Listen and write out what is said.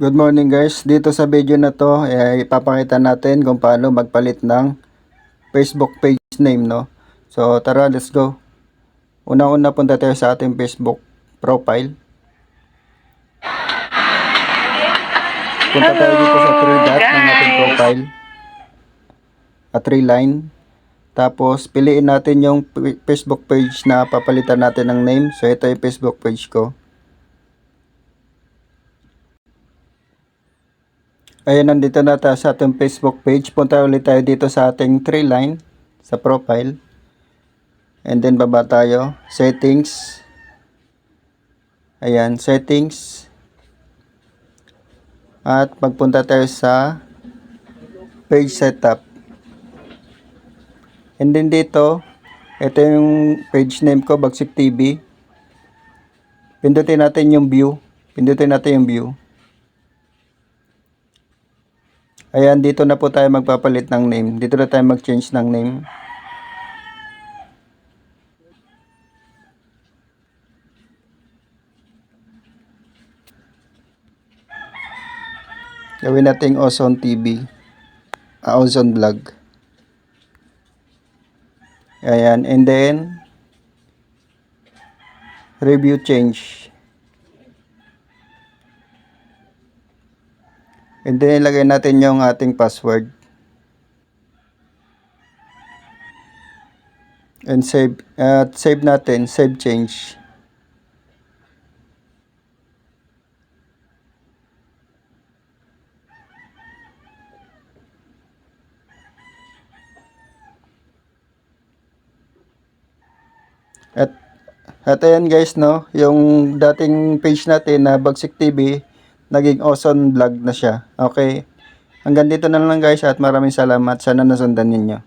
Good morning guys. Dito sa video na to, eh, ipapakita natin kung paano magpalit ng Facebook page name, no? So tara, let's go. Una-una punta tayo sa ating Facebook profile. Punta tayo dito sa three dot ng ating profile. At three line. Tapos piliin natin yung Facebook page na papalitan natin ng name. So ito yung Facebook page ko. Ayan, nandito na tayo sa ating Facebook page. Punta ulit tayo dito sa ating three line sa profile. And then baba tayo. Settings. Ayan, settings. At magpunta tayo sa page setup. And then dito, ito yung page name ko, Bagsik TV. Pindutin natin yung view. Pindutin natin yung view. Ayan, dito na po tayo magpapalit ng name. Dito na tayo mag-change ng name. Gawin natin Ozone TV. Ah, Ozone Vlog. Ayan, and then review change. And then ilagay natin yung ating password. And save at save natin, save change. At at ayan guys no, yung dating page natin na Bagsik TV, naging Ozone Vlog na siya. Okay. Hanggang dito na lang guys at maraming salamat. Sana nasundan ninyo.